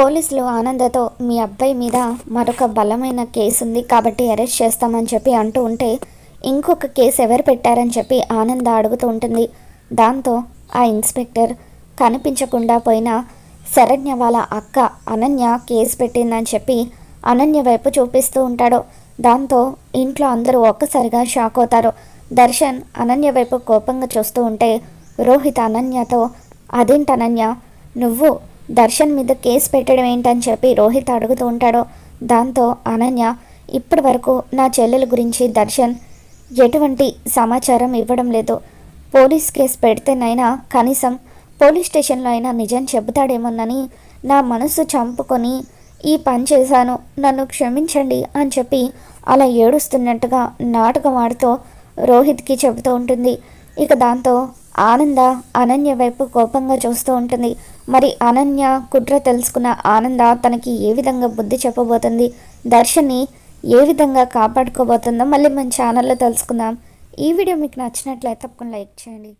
పోలీసులు ఆనందతో మీ అబ్బాయి మీద మరొక బలమైన కేసు ఉంది కాబట్టి అరెస్ట్ చేస్తామని చెప్పి అంటూ ఉంటే ఇంకొక కేసు ఎవరు పెట్టారని చెప్పి ఆనంద అడుగుతూ ఉంటుంది. దాంతో ఆ ఇన్స్పెక్టర్ కనిపించకుండా పోయిన శరణ్య వాళ్ళ అక్క అనన్య కేసు పెట్టిందని చెప్పి అనన్య వైపు చూపిస్తూ ఉంటాడు. దాంతో ఇంట్లో అందరూ ఒక్కసారిగా షాక్ అవుతారు. దర్శన్ అనన్య వైపు కోపంగా చూస్తూ ఉంటే రోహిత్ అనన్యతో అదేంటి అనన్య? నువ్వు దర్శన్ మీద కేసు పెట్టడం ఏంటని చెప్పి రోహిత్ అడుగుతూ ఉంటాడు. దాంతో అనన్య ఇప్పటి వరకు నా చెల్లెల గురించి దర్శన్ ఎటువంటి సమాచారం ఇవ్వడం లేదు. పోలీస్ కేసు పెడితేనైనా కనీసం పోలీస్ స్టేషన్లో అయినా నిజం చెబుతాడేమోనని నా మనసు చంపుకొని ఈ పని చేశాను. నన్ను క్షమించండి అని చెప్పి అలా ఏడుస్తున్నట్టుగా నాటకం ఆడుతూ రోహిత్కి చెబుతూ ఉంటుంది. ఇక దాంతో ఆనంద అనన్య వైపు కోపంగా చూస్తూ ఉంటుంది. మరి అనన్య కుట్ర తెలుసుకున్న ఆనంద తనకి ఏ విధంగా బుద్ధి చెప్పబోతుంది? దర్శన్ని ఏ విధంగా కాపాడుకోబోతుందో మళ్ళీ మన ఛానల్లో తెలుసుకుందాం. ఈ వీడియో మీకు నచ్చినట్లయితే తప్పకుండా లైక్ చేయండి.